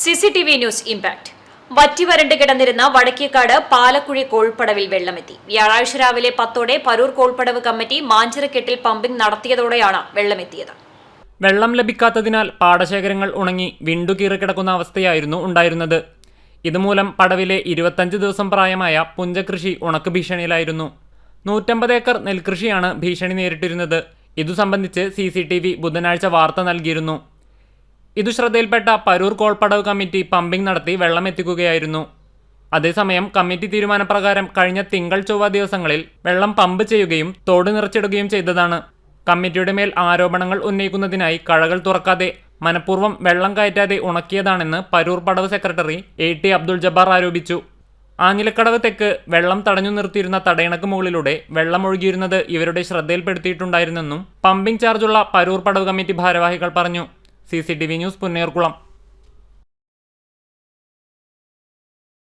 C C T V news impact. വറ്റിവരണ്ട് കിടന്നിരുന്ന വടക്കേക്കാട് പാലക്കുഴി കോൾപ്പടവിൽ വെള്ളമെത്തി. വ്യാഴാഴ്ച രാവിലെ പത്തോടെ പരൂർ കോൾപ്പടവ് കമ്മിറ്റി മാഞ്ചിറക്കെട്ടിൽ പമ്പിംഗ് നടത്തിയതോടെയാണ് വെള്ളമെത്തിയത്. വെള്ളം ലഭിക്കാത്തതിനാൽ പാടശേഖരങ്ങൾ ഉണങ്ങി വിണ്ടുകീറിക്കിടക്കുന്ന അവസ്ഥയായിരുന്നു ഉണ്ടായിരുന്നത്. ഇതുമൂലം പടവിലെ ഇരുപത്തഞ്ച് ദിവസം പ്രായമായ പുഞ്ചകൃഷി ഉണക്ക് ഭീഷണിയിലായിരുന്നു. നൂറ്റമ്പത് ഏക്കർ നെൽകൃഷിയാണ് ഭീഷണി നേരിട്ടിരുന്നത്. ഇതു സംബന്ധിച്ച് സി ബുധനാഴ്ച വാർത്ത നൽകിയിരുന്നു. ഇതു ശ്രദ്ധയിൽപ്പെട്ട പരൂർ കോൾപ്പടവ് കമ്മിറ്റി പമ്പിംഗ് നടത്തി വെള്ളം എത്തിക്കുകയായിരുന്നു അതേസമയം കമ്മിറ്റി തീരുമാനപ്രകാരം കഴിഞ്ഞ തിങ്കൾ ചൊവ്വ ദിവസങ്ങളിൽ വെള്ളം പമ്പ് ചെയ്യുകയും തോട് നിറച്ചിടുകയും ചെയ്തതാണ്. കമ്മിറ്റിയുടെ മേൽ ആരോപണങ്ങൾ ഉന്നയിക്കുന്നതിനായി കഴകൾ തുറക്കാതെ മനഃപൂർവം വെള്ളം കയറ്റാതെ ഉണക്കിയതാണെന്ന് പരൂർ പടവ് secretary A T Abdul Jabbar ആരോപിച്ചു. ആഞ്ഞിലക്കടവ് തെക്ക് വെള്ളം തടഞ്ഞു നിർത്തിയിരുന്ന തടയണക്ക് മുകളിലൂടെ വെള്ളം ഒഴുകിയിരുന്നത് ഇവരുടെ ശ്രദ്ധയിൽപ്പെടുത്തിയിട്ടുണ്ടായിരുന്നെന്നും പമ്പിംഗ് ചാർജുള്ള പരൂർ പടവ് കമ്മിറ്റി ഭാരവാഹികൾ പറഞ്ഞു. C C T V news Punnayurkulam